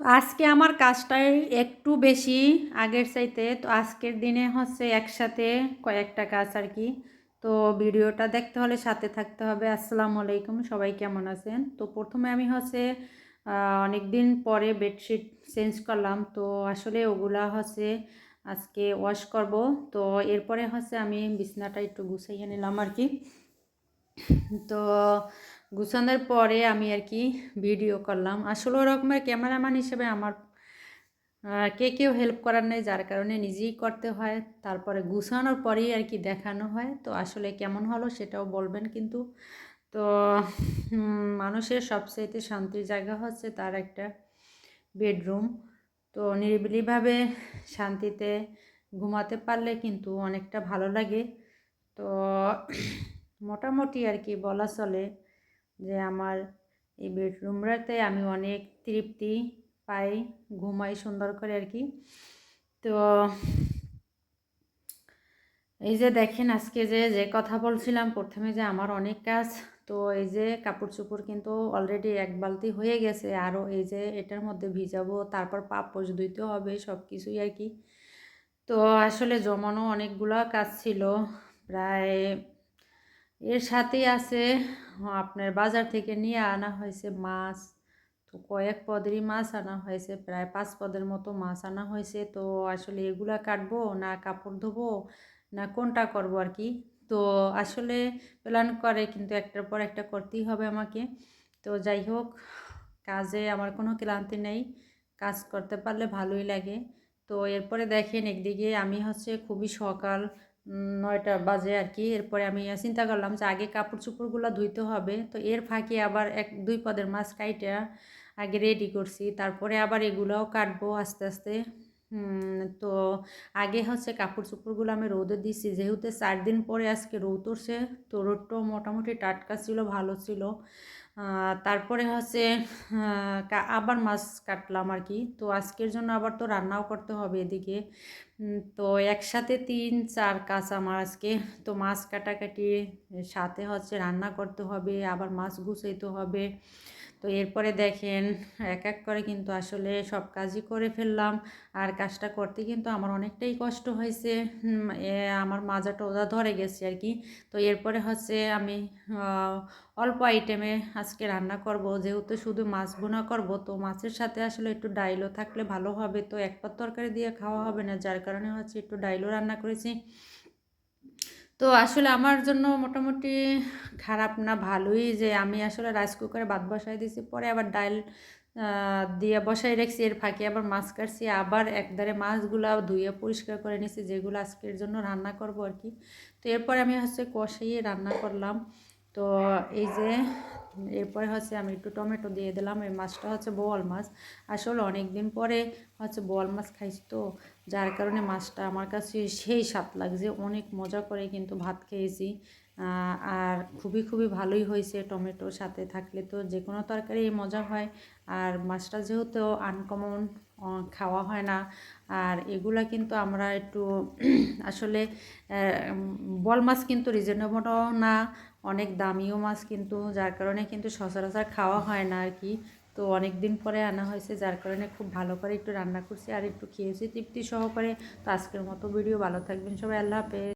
তো আজকে আমার কাজটাই একটু বেশি আগের চাইতে। তো আজকের দিনে হচ্ছে একসাথে কয়েকটা কাজ আর কি। তো ভিডিওটা দেখতে হলে সাথে থাকতে হবে। আসসালামু আলাইকুম, সবাই কেমন আছেন? তো প্রথমে আমি হচ্ছে অনেক দিন পরে বেডশিট চেঞ্জ করলাম। তো আসলে ওগুলা হচ্ছে আজকে ওয়াশ করব। তো এরপরে হচ্ছে আমি বিছনাটা একটু গুছাইয়ে নিলাম আর কি। তো গুছানোর পরে আমি আর কি ভিডিও করলাম। আসলে ওরকমের ক্যামেরাম্যান হিসেবে আমার কে কেউ হেল্প করার নেই, যার কারণে নিজেই করতে হয়। তারপরে গুছানোর পরেই আর কি দেখানো হয়। তো আসলে কেমন হলো সেটাও বলবেন কিন্তু, তো মানুষের সবচাইতে শান্তির জায়গা হচ্ছে তার একটা বেডরুম তো নিরিবিলিভাবে শান্তিতে ঘুমাতে পারলে কিন্তু অনেকটা ভালো লাগে। তো মোটামুটি আর কি বলা চলে যে আমার এই বেডরুমটাতে আমি অনেক তৃপ্তি পাই, ঘুমাই সুন্দর করে আর কি। তো এই যে দেখেন আজকে যে যে কথা বলছিলাম, প্রথমে যে আমার অনেক কাজ, তো এই যে কাপড় চোপড় কিন্তু অলরেডি এক বালতি হয়ে গেছে, আরও এই যে এটার মধ্যে ভিজাবো, তারপর পাপোশ ধুইতে হবে সব কিছুই আর কি। তো আসলে জমানো অনেকগুলো কাজ ছিল, প্রায় এর সাথেই আছে আপনার বাজার থেকে নিয়ে আনা হয়েছে মাছ। তো কয়েক পদেরই মাছ আনা হয়েছে, প্রায় পাঁচ পদের মতো মাছ আনা হয়েছে। তো আসলে এগুলা কাটবো না কাপড় ধোবো না কোনটা করব আর কি? তো আসলে প্ল্যান করে, কিন্তু একটার পর একটা করতেই হবে আমাকে। তো যাই হোক, কাজে আমার কোনো ক্লান্তি নেই। কাজ করতে পারলে ভালোই লাগে। তো এরপরে দেখেন, একদিকে আমি হচ্ছে খুবই সকাল নয়টা বাজে আর কি। এরপরে আমি চিন্তা করলাম যে আগে কাপড় চোপড়গুলো ধুইতে হবে। তো এর ফাঁকে আবার এক, দুই পদের মাছ কাইটা আগে রেডি করছি। তারপরে আবার এগুলোও কাটবো আস্তে আস্তে। তো আগে হচ্ছে কাপড় চোপড়গুলো আমি রোদে দিছি। যেহেতু চার দিন পরে আজকে রোদ উঠছে, তো রোদটাও মোটামুটি টাটকা ছিল, ভালো ছিল। তারপরে হচ্ছে আবার মাছ কাটলাম আর কি। তো আজকের জন্য আবার তো রান্নাও করতে হবে এদিকে। তো একসাথে তিন, চার কাজ আমার আজকে। তো মাছ কাটাকাটি, সাথে হচ্ছে রান্না করতে হবে, আবার মাছ গুছাইতে হবে। তো এরপরে দেখেন, এক এক করে কিন্তু আসলে সব কাজই করে ফেললাম। আর কাজটা করতে কিন্তু আমার অনেকটাই কষ্ট হয়েছে। আমার মাজাটা ওদা ধরে গেছে আর কি। তো এরপরে হচ্ছে আমি অল্প আইটেমে আজকে রান্না করব, যেহেতু শুধু মাছ বোনা করব, তো মাছের সাথে আসলে একটু ডাইলও থাকলে ভালো হবে। তো একবার তরকারি দিয়ে খাওয়া হবে না, যার কারণে হচ্ছে একটু ডাইলও রান্না করেছি। তো আসলে আমার জন্য মোটামুটি খারাপ না, ভালোই যে আমি আসলে রাইস কুকারে ভাত বসাই দিয়েছি পরে আবার ডাল দিয়ে বসাই রাখছি। এর ফাঁকে আবার মাছ কাটছি, আবার একদারে মাছগুলো ধুয়ে পরিষ্কার করে নিছি, যেগুলো আজকের জন্য রান্না করব আর কি। তো এরপরে আমি হচ্ছে কষাইয়ে রান্না করলাম। তো এই যে এরপরে হচ্ছে আমি একটু টমেটো দিয়ে দিলাম, এই মাছটা হচ্ছে বোয়াল মাছ। আসলে অনেক দিন পরে হচ্ছে বোয়াল মাছ খাইছি তো যার কারণে মাছটা আমার কাছে সেই স্বাদ লাগছে। অনেক মজা করে কিন্তু ভাত খেয়েছি। আর খুবই খুবই ভালোই হয়েছে টমেটোর সাথে থাকলে তো যে কোনো তরকারি মজা হয়। আর মাছটা যেহেতু আনকমন খাওয়া হয় না। আর এগুলা কিন্তু আমরা একটু আসলে বল মাছ কিন্তু রিজনেবলও না, অনেক দামিও মাছ কিন্তু, যার কারণে কিন্তু সচরাচর খাওয়া হয় না আর কি। তো অনেক দিন পরে আনা হয়েছে, যার কারণে খুব ভালো করে একটু রান্না করছি আর একটু খেয়েছি। তৃপ্তি সহকারে। তো আজকের মতো ভিডিও, ভালো থাকবেন সবাই, আল্লাহ হাফেজ।